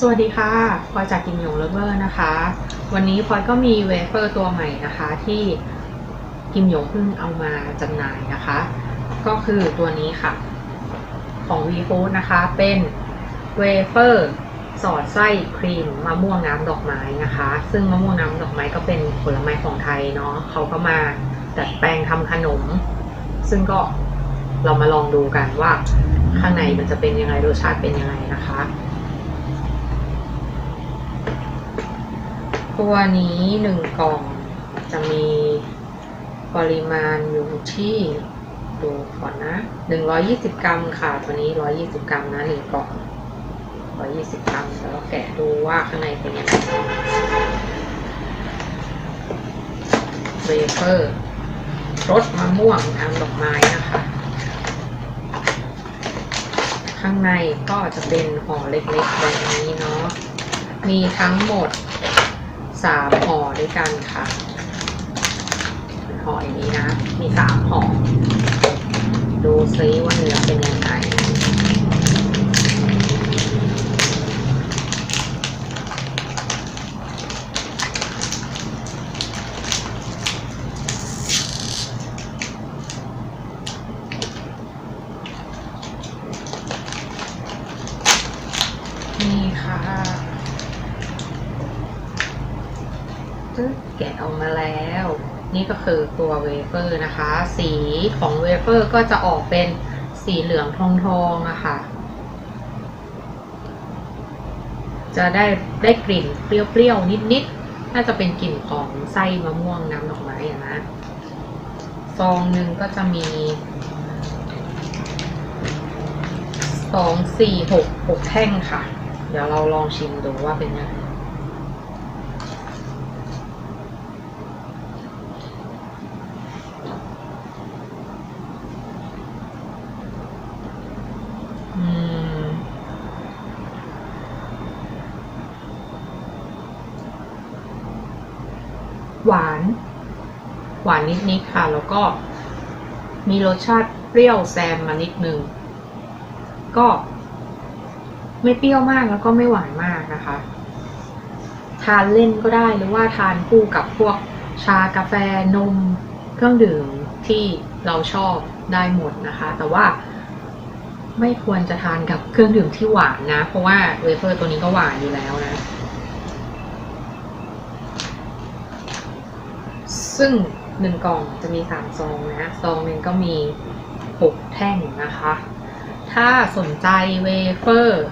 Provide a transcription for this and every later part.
สวัสดีค่ะพลอยจากกิมหยงเลเวอร์นะคะ วันนี้พลอยก็มีเวเฟอร์ตัวใหม่นะคะ ที่กิมหยงเพิ่งเอามาจำหน่ายนะคะ ก็คือตัวนี้ค่ะ ของ v f o o นะคะเป็นเวเฟอร์สอดไส้ครีมมะม่วงน้ำดอกไม้นะคะ ซึ่งมะม่วงน้ำดอกไม้ก็เป็นผลไม้ของไทยเนาะเขาก็มาดัดแปลงทำขนม ซึ่งก็เรามาลองดูกันว่าข้างในมันจะเป็นยังไงรสชาติเป็นยังไงนะคะ ตัวนี้หนึ่งกล่องจะมีปริมาณอยู่ที่ดูก่อนนะหนึ่งร้อยี่สิบกรัมค่ะ ตัวนี้ร้อยี่สิบกรัมนะหนึ่งกล่องร้อยี่สิบกรัมแล้วแกะดูว่าข้างในเป็นยังไงเวเฟอร์รสมะม่วงน้ำดอกไม้นะคะ ข้างในก็จะเป็นห่อเล็กๆแบบนี้เนาะมีทั้งหมด สามห่อด้วยกันค่ะห่ออย่างนี้นะ มีสามห่อ ดูซิว่าเนื้อเป็นยังไงนี่ค่ะตึ๊ด แกะออกมาแล้ว นี่ก็คือตัวเวเฟอร์นะคะ สีของเวเฟอร์ก็จะออกเป็นสีเหลืองทองทองๆอะค่ะ จะได้ได้กลิ่นเปรี้ยวๆนิดๆ น่าจะเป็นกลิ่นของไส้มะม่วงน้ำดอกไม้อะนะซองหนึ่งก็จะมีสองสี่หกหกแท่งค่ะ เดี๋ยวเราลองชิมดูว่าเป็นยังไง หวาน หวานนิดๆค่ะ แล้วก็มีรสชาติเปรี้ยวแซมมานิดนึง ก็ไม่เปรี้ยวมากแล้วก็ไม่หวานมากนะคะ ทานเล่นก็ได้หรือว่าทานคู่กับพวกชากาแฟนม เครื่องดื่มที่เราชอบได้หมดนะคะ แต่ว่า ไม่ควรจะทานกับเครื่องดื่มที่หวานนะ เพราะว่าเวเฟอร์ตัวนี้ก็หวานอยู่แล้วนะ ซึ่งหนึ่งกล่องจะมีสามซองนะ ซองหนึ่งก็มีหกแท่งนะคะ ถ้าสนใจเวเฟอร์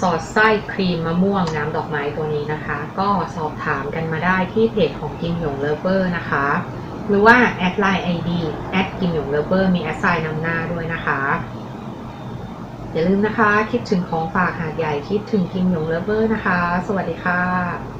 สอดไส้ครีมมะม่วงน้ำดอกไม้ตัวนี้นะคะ ก็สอบถามกันมาได้ที่เพจของกิมหยงเลเวอร์นะคะ หรือว่าแอดไลน์ไอดีแอดกิมหยงเลเวอร์มีแอดไซน์นำหน้าด้วยนะคะอย่าลืมนะคะ คิดถึงของฝากหาดใหญ่คิดถึงกิมหยงเลเวอร์นะคะ สวัสดีค่ะ